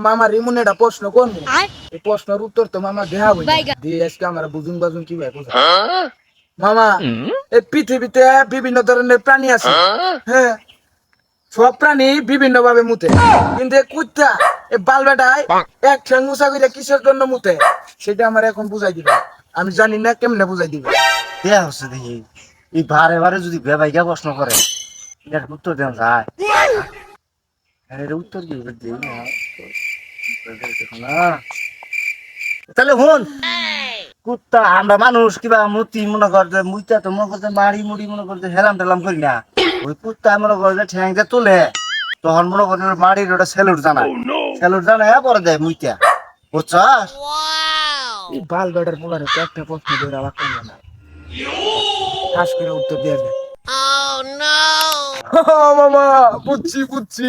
মামা রিমুন একটা প্রশ্ন করব। এই প্রশ্নের উত্তর তো মামা দেহা বই। দিয়ে আজকে আমরা বুঝুন বাজুন কি ভাই মামা এই পৃথিবীতে বিভিন্ন ধরনের প্রাণী আছে। হ্যাঁ? সব প্রাণী বিভিন্ন ভাবে মুতে। কিন্তু এই কুত্তা এই বালবেটায় এক ঠ্যাং মুসা করে কিসের জন্য মুতে? সেটা আমার এখন বুঝাই দিবে। আমি জানি না কেমনে বুঝাই দিবে। দেয়া হচ্ছে দেখি। এই বারে বারে যদি বেবাইকা প্রশ্ন করে উত্তর দেন যায়। এর উত্তর কি? দিই। তাহলে হন কুত্তা আমরা মানুষ কিবা মূর্তি মনে করতে মুইতা তো মনে করতে মারি মুড়ি মনে করতে হেলাম টেলাম করি না। ওই কুত্তা মনে করতে ঠ্যাং দিয়ে তুলে। তখন মনে করতে মারির ওটা সেলুট জানায়। সেলুট জানায় পরে দেয় মুইতা। বুঝছস? এই বালবেটার পোলারে তো একটা প্রশ্ন ধরে আবার করবে না। খাস করে উত্তর দিয়ে দেয়। মামা বুঝছি বুঝছি।